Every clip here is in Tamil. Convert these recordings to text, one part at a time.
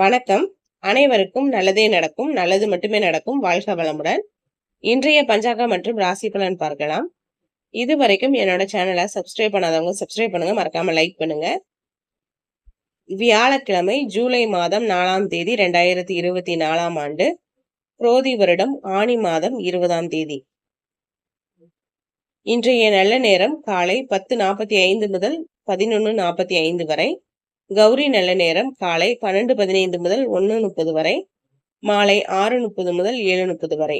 வணக்கம். அனைவருக்கும் நல்லதே நடக்கும் நல்லது மட்டுமே நடக்கும் வாழ்க வளமுடன். இன்றைய பஞ்சாங்கம் மற்றும் ராசி பலன் பார்க்கலாம். இது வரைக்கும் என்னோட சேனலை சப்ஸ்கிரைப் பண்ணாதவங்க சப்ஸ்கிரைப் பண்ணுங்க மறக்காம லைக் பண்ணுங்க. வியாழக்கிழமை ஜூலை மாதம் நாலாம் தேதி ரெண்டாயிரத்தி இருபத்தி நாலாம் ஆண்டு புரோதி வருடம் ஆணி மாதம் இருபதாம் தேதி. இன்றைய நல்ல நேரம் காலை பத்து நாற்பத்தி ஐந்து முதல் பதினொன்று நாற்பத்தி ஐந்து வரை. கௌரி நல்ல நேரம் காலை பன்னெண்டு பதினைந்து முதல் ஒன்று முப்பது வரை மாலை ஆறு முப்பது முதல் ஏழு முப்பது வரை.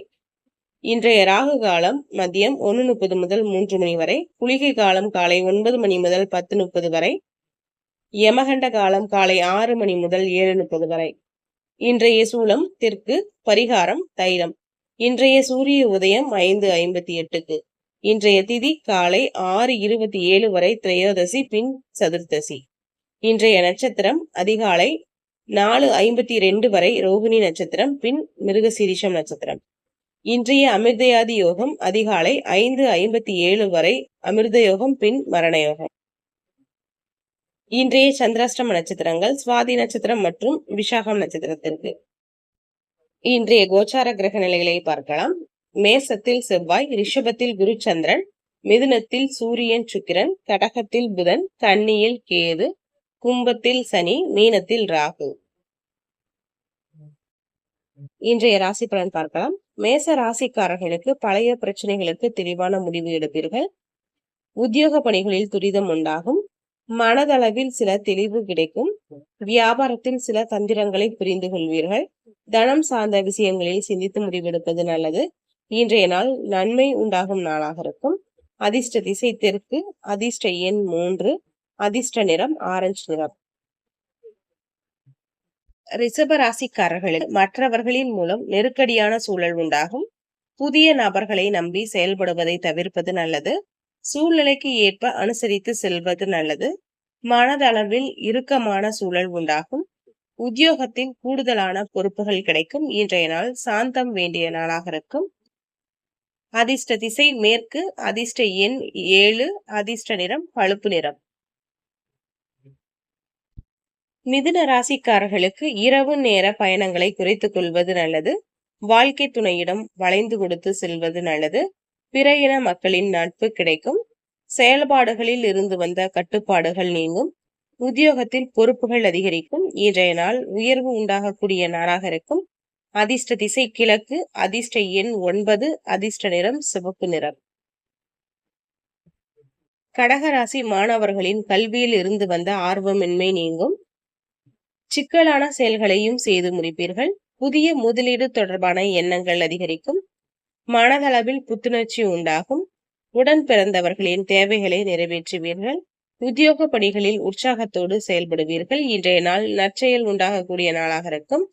இன்றைய ராகு காலம் மதியம் ஒன்று முப்பது முதல் மூன்று மணி வரை குளிகை காலம் காலை ஒன்பது மணி முதல் பத்து முப்பது வரை யமகண்ட காலம் காலை ஆறு மணி முதல் ஏழு முப்பது வரை. இன்றைய சூலம் தெற்கு பரிகாரம் தைலம். இன்றைய சூரிய உதயம் ஐந்து ஐம்பத்தி எட்டுக்கு. இன்றைய திதி காலை ஆறு இருபத்தி ஏழு வரை திரையோதசி பின் சதுர்த்தசி. இன்றைய நட்சத்திரம் அதிகாலை நாலு ஐம்பத்தி ரெண்டு வரை ரோகிணி நட்சத்திரம் பின் மிருகசீரிஷம் நட்சத்திரம். இன்றைய அமிர்தயாதி யோகம் அதிகாலை ஐந்து ஐம்பத்தி ஏழு வரை அமிர்த யோகம் பின் மரண யோகம். இன்றைய சந்திராஷ்டம நட்சத்திரங்கள் சுவாதி நட்சத்திரம் மற்றும் விசாகம் நட்சத்திரத்திற்கு. இன்றைய கோச்சார கிரக நிலைகளை பார்க்கலாம். மேசத்தில் செவ்வாய் ரிஷபத்தில் குரு சந்திரன் மிதுனத்தில் சூரியன் சுக்கிரன் கடகத்தில் புதன் கன்னியில் கேது கும்பத்தில் சனி மீனத்தில் ராகு. இன்றைய ராசி பலன் பார்க்கலாம். மேச ராசிக்காரர்களுக்கு பழைய பிரச்சனைகளுக்கு தெளிவான முடிவு எடுப்பீர்கள். உத்தியோக பணிகளில் துரிதம் உண்டாகும். மனதளவில் சில தெளிவு கிடைக்கும். வியாபாரத்தில் சில தந்திரங்களை புரிந்து கொள்வீர்கள். தனம் சார்ந்த விஷயங்களில் சிந்தித்து முடிவெடுப்பது நல்லது. இன்றைய நாள் நன்மை உண்டாகும் நாளாக இருக்கும். அதிர்ஷ்ட திசை தெற்கு அதிர்ஷ்ட எண் மூன்று. அதிர்ஷ்ட நிறம் ஆரஞ்சு நிறம். ரிசப ராசிக்காரர்களில் மற்றவர்களின் மூலம் நெருக்கடியான சூழல் உண்டாகும். புதிய நபர்களை நம்பி செயல்படுவதை தவிர்ப்பது நல்லது. சூழ்நிலைக்கு ஏற்ப அனுசரித்து செல்வது நல்லது. மனதளவில் இறுக்கமான சூழல் உண்டாகும். உத்தியோகத்தில் கூடுதலான பொறுப்புகள் கிடைக்கும். இன்றைய நாள் சாந்தம் வேண்டிய நாளாக இருக்கும். அதிர்ஷ்ட திசை மேற்கு அதிர்ஷ்ட எண் ஏழு அதிர்ஷ்ட நிறம் பழுப்பு நிறம். மிதுன ராசிக்காரர்களுக்கு இரவு நேர பயணங்களை குறைத்துக் கொள்வது நல்லது. வாழ்க்கை துணையிடம் வளைந்து கொடுத்து செல்வது நல்லது. பிற இன மக்களின் நட்பு கிடைக்கும். செயல்பாடுகளில் இருந்து வந்த கட்டுப்பாடுகள் நீங்கும். உத்தியோகத்தில் பொறுப்புகள் அதிகரிக்கும். இன்றைய நாள் உயர்வு உண்டாகக்கூடிய நாளாக இருக்கும். அதிர்ஷ்ட திசை கிழக்கு அதிர்ஷ்ட எண் ஒன்பது அதிர்ஷ்ட நிறம் சிவப்பு நிறம். கடகராசி மாணவர்களின் கல்வியில் இருந்து வந்த ஆர்வமின்மை நீங்கும். சிக்கலான செயல்களையும் செய்து முடிப்பீர்கள். புதிய முதலீடு தொடர்பான எண்ணங்கள் அதிகரிக்கும். மனதளவில் புத்துணர்ச்சி உண்டாகும். உடன் பிறந்தவர்களின் தேவைகளை நிறைவேற்றுவீர்கள். உத்தியோக பணிகளில் உற்சாகத்தோடு செயல்படுவீர்கள். இன்றைய நாள் நற்செயல் உண்டாகக்கூடிய நாளாக இருக்கும்.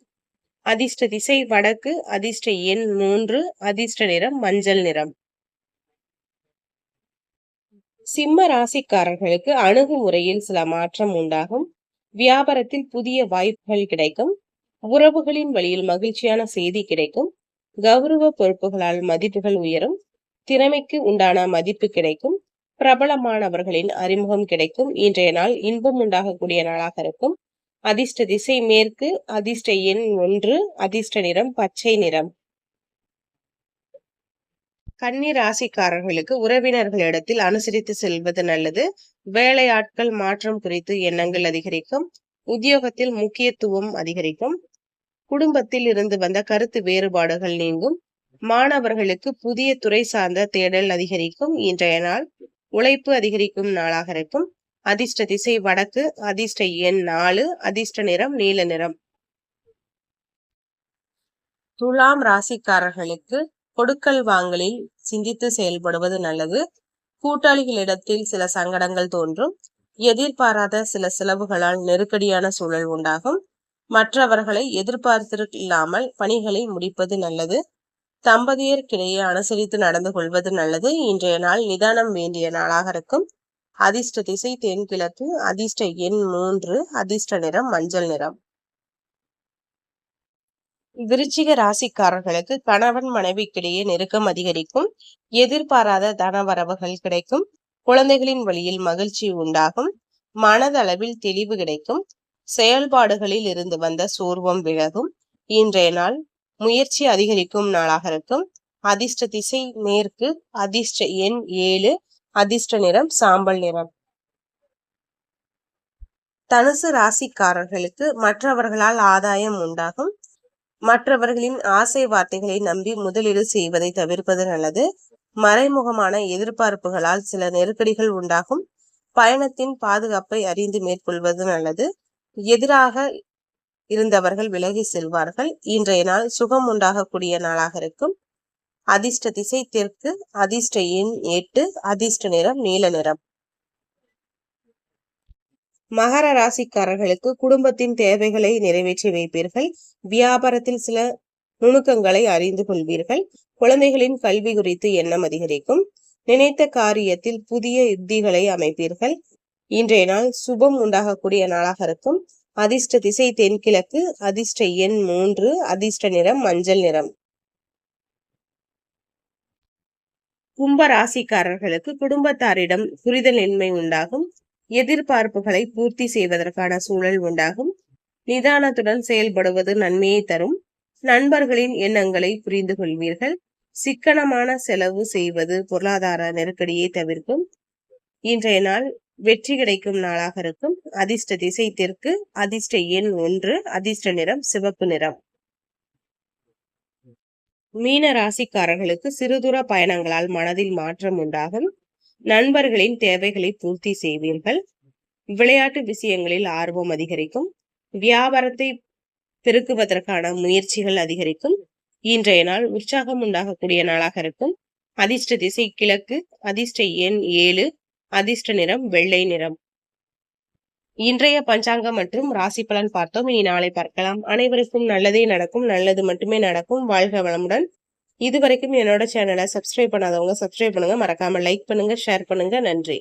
அதிர்ஷ்ட திசை வடக்கு அதிர்ஷ்ட எண் மூன்று அதிர்ஷ்ட நிறம் மஞ்சள் நிறம். சிம்ம ராசிக்காரர்களுக்கு அணுகுமுறையில் சில மாற்றம் உண்டாகும். வியாபாரத்தில் புதிய வாய்ப்புகள் கிடைக்கும். உறவுகளின் வழியில் மகிழ்ச்சியான செய்தி கிடைக்கும். கௌரவ பொறுப்புகளால் மதிப்புகள் உயரும். திறமைக்கு உண்டான மதிப்பு கிடைக்கும். பிரபலமானவர்களின் அறிமுகம் கிடைக்கும். இன்றைய நாள் இன்பம் உண்டாகக்கூடிய நாளாக இருக்கும். அதிர்ஷ்ட திசை மேற்கு அதிர்ஷ்ட எண் ஒன்று அதிர்ஷ்ட நிறம் பச்சை நிறம். கன்னி ராசிக்காரர்களுக்கு உறவினர்களிடத்தில் அனுசரித்து செல்வது நல்லது. வேலையாட்கள் மாற்றம் குறித்து எண்ணங்கள் அதிகரிக்கும் உத்தியோகத்தில் முக்கியத்துவம் அதிகரிக்கும் குடும்பத்தில் இருந்து வந்த கருத்து வேறுபாடுகள் நீங்கும் மாணவர்களுக்கு புதிய துறை சார்ந்த தேடல் அதிகரிக்கும் இன்றைய நாள் உழைப்பு அதிகரிக்கும் நாளாக இருக்கும். அதிர்ஷ்ட திசை வடக்கு அதிர்ஷ்ட எண் நாலு அதிர்ஷ்ட நிறம் நீல நிறம். துலாம் ராசிக்காரர்களுக்கு கொடுக்கல் வாங்கலில் சிந்தித்து செயல்படுவது நல்லது. கூட்டாளிகளிடத்தில் சில சங்கடங்கள் தோன்றும். எதிர்பாராத சில செலவுகளால் நெருக்கடியான சூழல் உண்டாகும். மற்றவர்களை எதிர்பார்த்தில்லாமல் பணிகளை முடிப்பது நல்லது. தம்பதியருக்கிடையே அனுசரித்து நடந்து கொள்வது நல்லது. இன்றைய நாள் நிதானம் வேண்டிய நாளாக இருக்கும். அதிர்ஷ்ட திசை தென்கிழக்கு அதிர்ஷ்ட எண் மூன்று அதிர்ஷ்ட நிறம் மஞ்சள் நிறம். விருச்சிக ராசிக்காரர்களுக்கு கணவன் மனைவிக்கிடையே நெருக்கம் அதிகரிக்கும். எதிர்பாராத தனவரவுகள் கிடைக்கும். குழந்தைகளின் வழியில் மகிழ்ச்சி உண்டாகும். மனதளவில் தெளிவு கிடைக்கும். செயல்பாடுகளில் இருந்து வந்த சோர்வம் விலகும். இன்றைய நாள் முயற்சி அதிகரிக்கும் நாளாக இருக்கும். அதிர்ஷ்ட திசை மேற்கு அதிர்ஷ்ட எண் ஏழு அதிர்ஷ்ட நிறம் சாம்பல் நிறம். தனுசு ராசிக்காரர்களுக்கு மற்றவர்களால் ஆதாயம் உண்டாகும். மற்றவர்களின் ஆசை வார்த்தைகளை நம்பி முதலீடு செய்வதை தவிர்ப்பது நல்லது. மறைமுகமான எதிர்பார்ப்புகளால் சில நெருக்கடிகள் உண்டாகும். பயணத்தின் பாதுகாப்பை அறிந்து மேற்கொள்வது நல்லது. எதிராக இருந்தவர்கள் விலகி செல்வார்கள். இன்றைய நாள் சுகம் உண்டாகக்கூடிய நாளாக இருக்கும். அதிர்ஷ்ட திசை தெற்கு அதிர்ஷ்ட எண் எட்டு அதிர்ஷ்ட நிறம் நீல நிறம். மகர ராசிக்காரர்களுக்கு குடும்பத்தின் தேவைகளை நிறைவேற்றி வைப்பீர்கள். வியாபாரத்தில் சில நுணுக்கங்களை அறிந்து கொள்வீர்கள். குழந்தைகளின் கல்வி குறித்து எண்ணம் அதிகரிக்கும். நினைத்த காரியத்தில் புதிய யுத்திகளை அமைப்பீர்கள். இன்றைய நாள் சுபம் உண்டாகக்கூடிய நாளாக இருக்கும். அதிர்ஷ்ட திசை தென்கிழக்கு அதிர்ஷ்ட எண் மூன்று அதிர்ஷ்ட நிறம் மஞ்சள் நிறம். கும்ப ராசிக்காரர்களுக்கு குடும்பத்தாரிடம் புரிதலின்மை உண்டாகும். எதிர்பார்ப்புகளை பூர்த்தி செய்வதற்கான சூழல் உண்டாகும். நிதானத்துடன் செயல்படுவது நன்மையை தரும். நண்பர்களின் எண்ணங்களை புரிந்து கொள்வீர்கள். சிக்கனமான செலவு செய்வது பொருளாதார நெருக்கடியை தவிர்க்கும். இன்றைய நாள் வெற்றி கிடைக்கும் நாளாக இருக்கும். அதிர்ஷ்ட திசை தெற்கு அதிர்ஷ்ட எண் ஒன்று அதிர்ஷ்ட நிறம் சிவப்பு நிறம். மீன ராசிக்காரர்களுக்கு சிறுதூர பயணங்களால் மனதில் மாற்றம் உண்டாகும். நண்பர்களின் தேவைகளை பூர்த்தி செய்வீர்கள். விளையாட்டு விஷயங்களில் ஆர்வம் அதிகரிக்கும். வியாபாரத்தை பெருக்குவதற்கான முயற்சிகள் அதிகரிக்கும். இன்றைய நாள் உற்சாகம் உண்டாகக்கூடிய நாளாக இருக்கும். அதிர்ஷ்ட திசை கிழக்கு அதிர்ஷ்ட எண் ஏழு அதிர்ஷ்ட நிறம் வெள்ளை நிறம். இன்றைய பஞ்சாங்கம் மற்றும் ராசி பலன் பார்த்தோம். இனி நாளை பார்க்கலாம். அனைவருக்கும் நல்லதே நடக்கும். நல்லது மட்டுமே நடக்கும். வாழ்க வளமுடன். இது வரைக்கும் என்னோட சேனலை சப்ஸ்கிரைப் பண்ணாதவங்க சப்ஸ்கிரைப் பண்ணுங்க. மறக்காம லைக் பண்ணுங்க ஷேர் பண்ணுங்க. நன்றி.